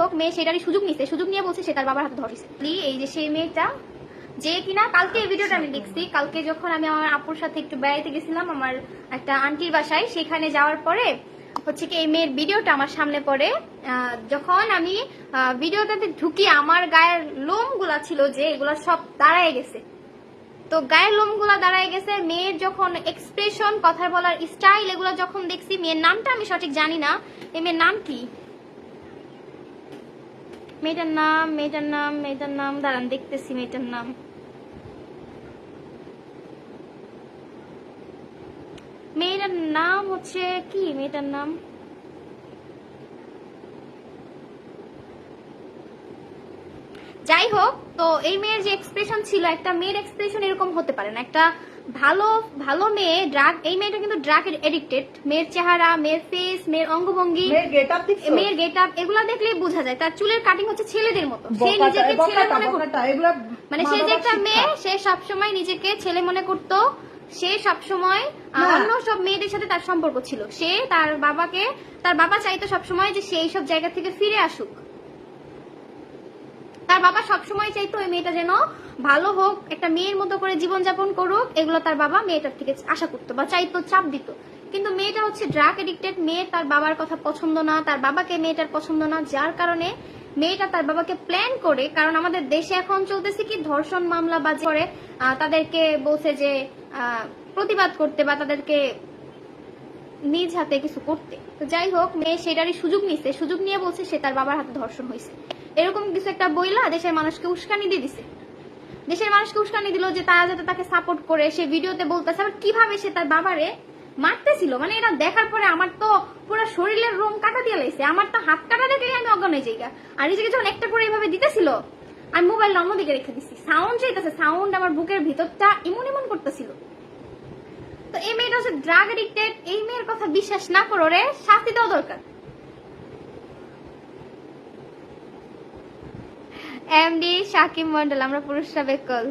হোক, মেয়ে সেটারই সুযোগ নিছে। সুযোগ নিয়ে বলছে সে তার বাবার হাতে ধরেছে এই যে সেই মেয়েটা, যে কিনা কালকে এই ভিডিওটা আমি দেখছি। কালকে যখন আমি আমার আপুর সাথে একটু বেড়াইতে গেছিলাম, আমার একটা আন্টির বাসায়, সেখানে যাওয়ার পরে হচ্ছে কি এই মেয়ের ভিডিওটা আমার সামনে পড়ে। যখন আমি ভিডিওটাতে ঢুকি, আমার গায়ের লোমগুলা ছিল যে, এগুলা সব দাঁড়ায় গেছে। তো গায়ের লোমগুলা দাঁড়ায় গেছে, মেয়ের যখন এক্সপ্রেশন কথা বলার স্টাইল এগুলো যখন দেখছি, মেয়ের নামটা আমি সঠিক জানি না। এই মেয়ের নাম কি? মেয়েটার নাম মেয়েটার নাম মেয়েটার নাম, দাঁড়ান, দেখতেছি মেয়েটার নাম। মেয়েটার নাম হচ্ছে কি? মেয়েটার নাম? যাই হোক, তো এই মেয়ের যে এক্সপ্রেশন ছিল, একটা মেয়ের এক্সপ্রেশন এরকম হতে পারে না। একটা ভালো ভালো মেয়ে ড্রাগ এই মেয়েটা কিন্তু ড্রাগ এডিক্টেড মেয়ের চেহারা মেয়ের ফেস মেয়ের অঙ্গভঙ্গি মেয়ের গেট আপ এগুলা দেখলেই বোঝা যায়। তার চুলের কাটিং হচ্ছে ছেলেদের মতো। সে নিজেকে ছেলে মনে করতো। মানে সে যে একটা মেয়ে সে সবসময় নিজেকে ছেলে মনে করত। সে সবসময় আহ, অন্য সব মেয়েদের সাথে তার সম্পর্ক ছিল। সে তার বাবাকে তার বাবা চাইতো সবসময় যে সে এইসব জায়গা থেকে ফিরে আসুক। তার বাবা সবসময় চাইতো ওই মেয়েটা যেন ভালো হোক, একটা মেয়ের মতো করে জীবনযাপন করুক, এগুলো তার বাবা মেয়েটার থেকে আশা করতো বা চাইতো, চাপ দিত। কিন্তু মেয়েটা হচ্ছে ড্রাগ এডিক্টেড মেয়ে তার বাবার কথা পছন্দ না, তার বাবাকে মেয়েটার পছন্দ না, যার কারণে মেয়েটা তার বাবাকে প্ল্যান করে, কারণ আমাদের দেশে এখন চলতেছে কি, ধর্ষণ মামলা বাজে করে তাদেরকে বলছে যে প্রতিবাদ করতে বা তাদেরকে নিজ হাতে কিছু করতে। তো যাই হোক, মেয়ে সেটারই সুযোগ নিছে, সুযোগ নিয়ে বলছে সে তার বাবার হাতে ধর্ষণ হয়েছে। এরকম কিছু একটা বইলা দেশের মানুষকে উস্কানি দিয়ে দিছে। দেশের মানুষকে উস্কানি দিল যে তারা যাতে তাকে সাপোর্ট করে, সে ভিডিওতে বলতেছে, আবার কীভাবে সে তার বাবারে মারতেছিল? মানে এটা দেখার পরে আমার তো পুরো শরীরের রোম কাটা দিয়ে লাইছে, আমার তো হাত কাটা দেখলে আমি অজ্ঞান হয়ে যাই। আর নিজেকে যখন একটা করে এইভাবে দিতেছিল, আমি মোবাইল অন্যদিকে রেখে দিছি। সাউন্ড চাইতেছে সাউন্ড আমার বুকের ভিতরটা ইমন ইমন করতেছিল। তো এই মেয়েটা হচ্ছে ড্রাগ এডিক্টেড এই মেয়ের কথা বিশ্বাস না করো রে, শাস্তি দেওয়া দরকার। এমডি শাকিব মন্ডল আমরা পুরুষরা বেকল।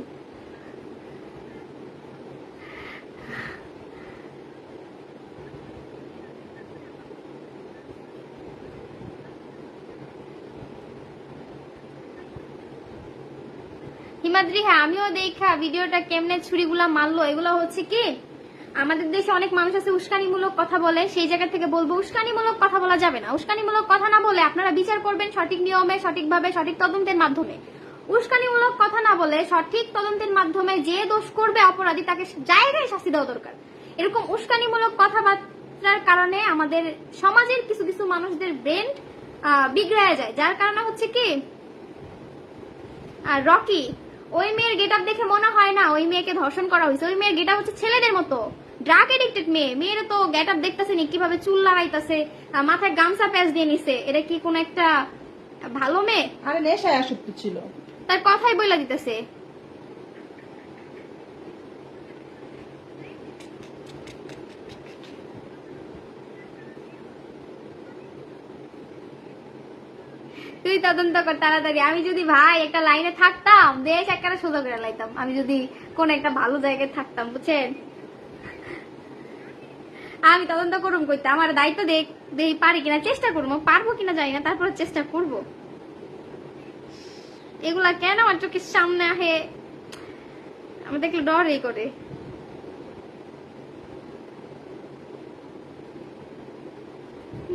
হিমাদ্রি হ্যাঁ আমিও দেখা, ভিডিওটা কেমনে ছুরিগুলা মারলো, এগুলো হচ্ছে কি? আমাদের দেশে অনেক মানুষ আছে, উস্কানিমূলক কথা বলে, সেই জায়গা থেকে বলব, উস্কানিমূলক কথা বলা যাবে না। উস্কানিমূলক কথা না বলে আপনারা বিচার করবেন সঠিক নিয়মে, সঠিকভাবে, সঠিক তদন্তের মাধ্যমে। উস্কানিমূলক কথা না বলে সঠিক তদন্তের মাধ্যমে যে দোষ করবে অপরাধী, তাকে জায়গায় শাস্তি দেওয়া দরকার। এরকম উস্কানিমূলক কথাবার্তার কারণে আমাদের সমাজের কিছু কিছু মানুষদের ব্রেন বিগড়ে যায়। যার কারণে হচ্ছে কি আর রকি, ওই মেয়ের গেট দেখে মনে হয় না, ওই মেয়েকে ধর্ষণ করা হয়েছে। ওই মেয়ের গেট হচ্ছে ছেলেদের মতো। ড্রাগ এডিক্টেড মেয়ে। মেয়ের তো গেট আপ কীভাবে চুল লাগাইতেছে মাথায় গামছা প্যাচ দিয়ে নিছে। এটা কি কোন একটা ভালো মেয়ে? আরে নেশায় আসক্ত ছিল। তার কথাই বইলা দিতেছে। তুই তদন্ত কর তাড়াতাড়ি। আমি যদি ভাই একটা লাইনে থাকতাম দেশ একটা সোজা করে লাইতাম। আমি যদি কোন একটা ভালো জায়গায় থাকতাম বুঝছেন? আমি তদন্ত করুম করতে আমার দায়িত্ব দেখ দেই পারি কিনা চেষ্টা করবো পারবো কিনা জানি না তারপর চেষ্টা করবো এগুলা কেন আমার চোখের সামনে আহে আমি দেখলে ডরই করে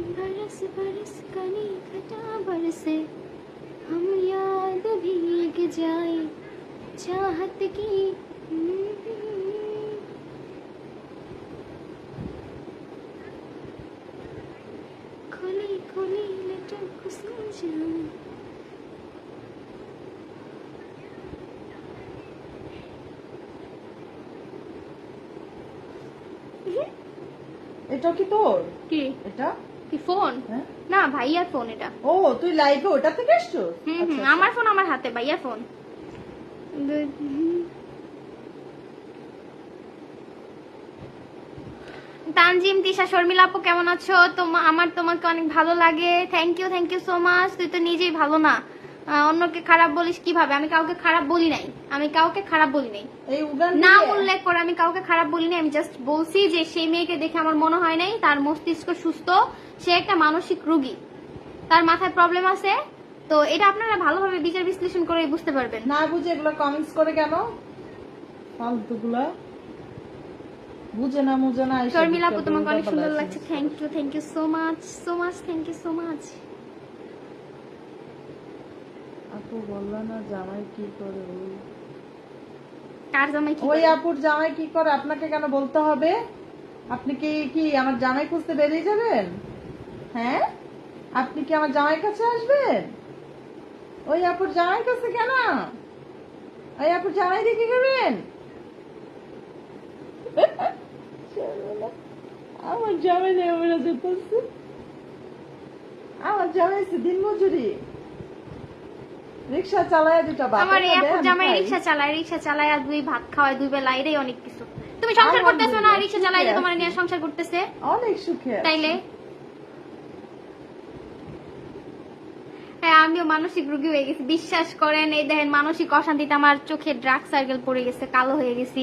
बरस बरस कनी घटा बरसे हम याद भीग जाए चाहत की এটা কি তোর? কি? এটা? কি ফোন হ্যাঁ? না ভাইয়ার ফোন এটা। ও তুই লাইভে ওটা থেকে আসছো আচ্ছা, আচ্ছা। আমার ফোন আমার হাতে ভাইয়ার ফোন তানজিম তিশা শর্মিলা আপু কেমন আছো? তোমা আমার তোমাকে অনেক ভালো লাগে। Thank you thank you so much তুই তো নিজেই ভালো না। অন্যকে খারাপ বলিস কীভাবে? আমি কাউকে খারাপ বলি নাই। আমি কাউকে খারাপ বলি নাই। দিয়ে- উল্লেখ করে আমি কাউকে খারাপ বলি নাই। আমি জাস্ট বলছি যে সেই মেয়েকে দেখে আমার মনে হয় নাই তার মস্তিষ্ক সুস্থ। সে একটা মানসিক রোগী। তার মাথায় প্রবলেম আছে। তো এটা আপনারা ভালোভাবে বিচার বিশ্লেষণ করে বুঝতে পারবেন। না বুঝে এগুলো কমেন্টস করে কেন? ফালতুগুলা। বুঝে না মুঝে না শর্মিলা আপু তোমাকে অনেক সুন্দর লাগছে। Thank you thank you so much so much thank you so much আপু বলল না জামাই কি করে কার জামাই কি ওই আপুর জামাই কি করে? আপনাকে কেন বলতে হবে? আপনি কি কি আমার জামাই খুঁজতে বেরিয়ে যাবেন? হ্যাঁ? আপনি কি আমার জামাই কাছে আসবেন? ওই আপুর জামাই কাছে কেন? ওই আপুর জামাই কি করবেন আমার জামাই নেই ওরা যেতেছে আমার জামাই আছে দিন মজুরি। রিক্সা চালায় দুটা বাপ আমার এই এনে জামাই রিক্সা চালায় রিক্সা চালায় আর দুই ভাত খাওয়ায় দুই বেলা এটাই অনেক কিছু। তুমি সংসার করতেছো না রিক্সা চালায় যে তোমার নিয়ে সংসার করতেছে? অনেক সুখে। তাইলে? হ্যাঁ আমিও মানসিক রোগী হয়ে গেছি। বিশ্বাস করেন এই দেখেন মানসিক অশান্তিতে আমার চোখে ড্রাগ সার্কেল পড়ে গেছে কালো হয়ে গেছি।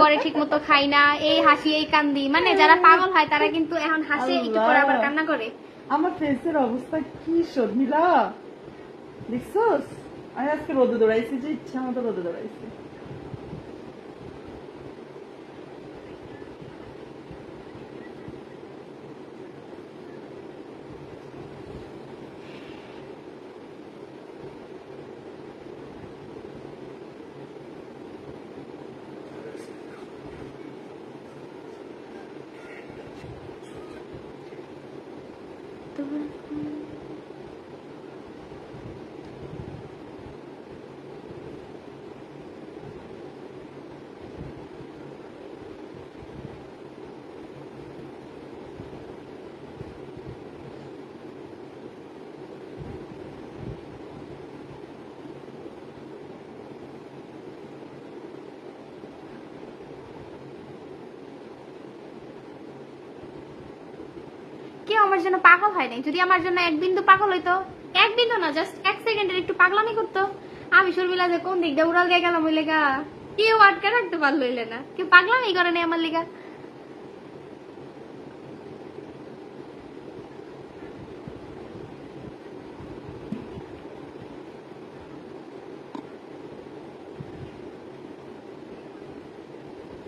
পরে ঠিক মতো খাই না এই হাসি এই কান্দি। মানে যারা পাগল হয় তারা কিন্তু এখন হাসি একটু পরে আবার কান্না করে। আমার ফেসের অবস্থা কি শর্মিলা দেখছস? আমি আজকে রোদে দৌড়াইছি যে ইচ্ছা মতো রোদে দৌড়াইছি। কেউ আমার জন্য পাগল হয় নাই। যদি আমার জন্য এক বিন্দু পাগল হইতো, এক বিন্দু না জাস্ট এক সেকেন্ডের একটু পাগলামি করতো। আমি শর্মিলা যে কোন দিক দিয়ে উড়াল দিয়ে গেলাম ওই লেগা। কেউ আটকে রাখতে পারল হইলে না। কেউ পাগলামি করে নাই আমার লেগা।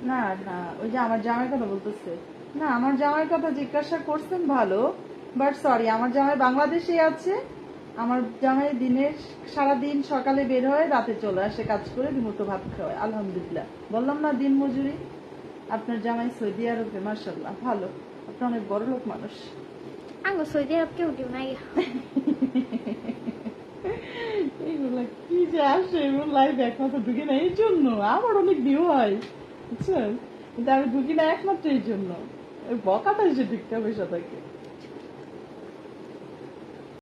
না না, ওই যে আমার জামাই কথা বলতেছে। না আমার জামাই কথা জিজ্ঞাসা করছেন ভালো বাট সরি আমার জামাই বাংলাদেশে আছে। আমার জামাই দিনের সারা দিন সকালে বের হয় রাতে চলে আসে কাজ করে দুমুটো ভাত খাওয়ায় আলহামদুলিল্লাহ। বললাম না দিন মজুরি। আপনার জামাই সৌদি আরবে মার্শাল্লাহ ভালো। আপনি অনেক বড় লোক মানুষ। আঙ্গো সৌদি আরব কেউ দিও নাই। এগুলা কি যে আসে এগুলো লাইভ একমাত্র ঢুকি না এই জন্য। আমার অনেক ভিউ হয় বুঝছেন? কিন্তু আমি ঢুকি না একমাত্র এই জন্য। বকাটা এসে ঢুকতে হবে সাথে